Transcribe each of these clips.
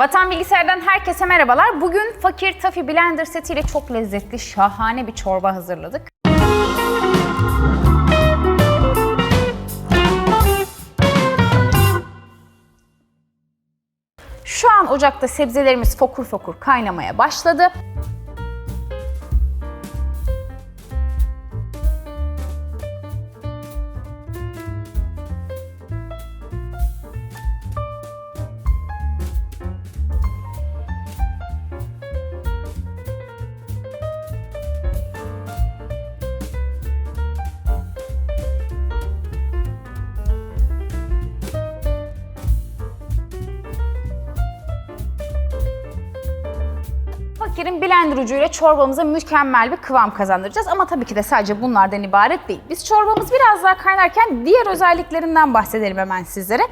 Vatan Bilgisayar'dan herkese merhabalar. Bugün Fakir Tafi Blender setiyle çok lezzetli, şahane bir çorba hazırladık. Şu an ocakta sebzelerimiz fokur fokur kaynamaya başladı. Fakirin blender ucuyla çorbamıza mükemmel bir kıvam kazandıracağız. Ama tabii ki de sadece bunlardan ibaret değil. Biz çorbamız biraz daha kaynarken diğer özelliklerinden bahsedelim hemen sizlere.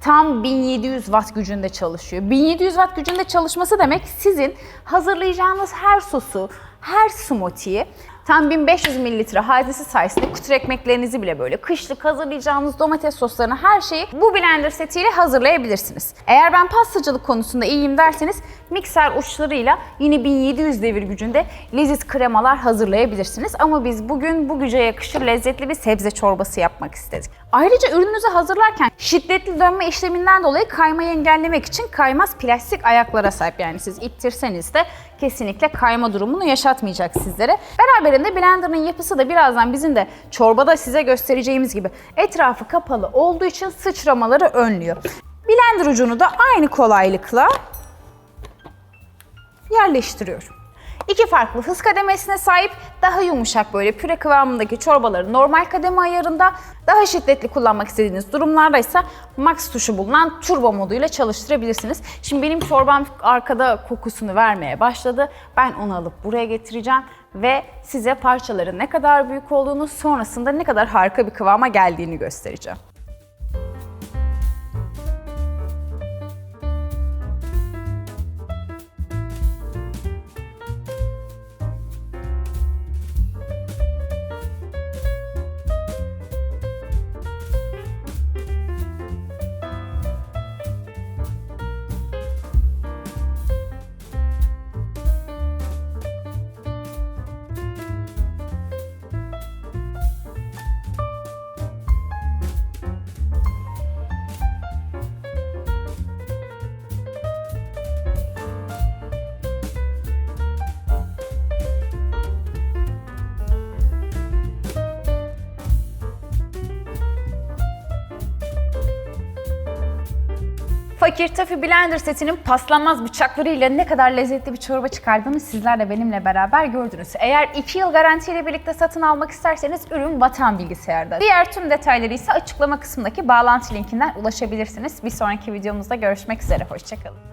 Tam 1700 watt gücünde çalışıyor. 1700 watt gücünde çalışması demek sizin hazırlayacağınız her sosu, her smoothie'yi tam 1500 mililitre haznesi sayesinde kutu ekmeklerinizi bile böyle kışlık hazırlayacağınız domates soslarını her şeyi bu blender setiyle hazırlayabilirsiniz. Eğer ben pastacılık konusunda iyiyim derseniz mikser uçlarıyla yine 1700 devir gücünde leziz kremalar hazırlayabilirsiniz. Ama biz bugün bu güce yakışır lezzetli bir sebze çorbası yapmak istedik. Ayrıca ürününüzü hazırlarken şiddetli dönme işleminden dolayı kaymayı engellemek için kaymaz plastik ayaklara sahip. Yani siz ittirseniz de kesinlikle kayma durumunu yaşatmayacak sizlere. Beraberinde blenderın yapısı da birazdan bizim de çorbada size göstereceğimiz gibi etrafı kapalı olduğu için sıçramaları önlüyor. Blender ucunu da aynı kolaylıkla yerleştiriyorum. İki farklı hız kademesine sahip daha yumuşak böyle püre kıvamındaki çorbaları normal kademe ayarında daha şiddetli kullanmak istediğiniz durumlarda ise max tuşu bulunan turbo moduyla çalıştırabilirsiniz. Şimdi benim çorbam arkada kokusunu vermeye başladı. Ben onu alıp buraya getireceğim ve size parçaların ne kadar büyük olduğunu sonrasında ne kadar harika bir kıvama geldiğini göstereceğim. Fakir Tafi Blender setinin paslanmaz bıçaklarıyla ne kadar lezzetli bir çorba çıkardığını sizler de benimle beraber gördünüz. Eğer 2 yıl garantiyle birlikte satın almak isterseniz ürün Vatan Bilgisayar'da. Diğer tüm detayları ise açıklama kısmındaki bağlantı linkinden ulaşabilirsiniz. Bir sonraki videomuzda görüşmek üzere. Hoşçakalın.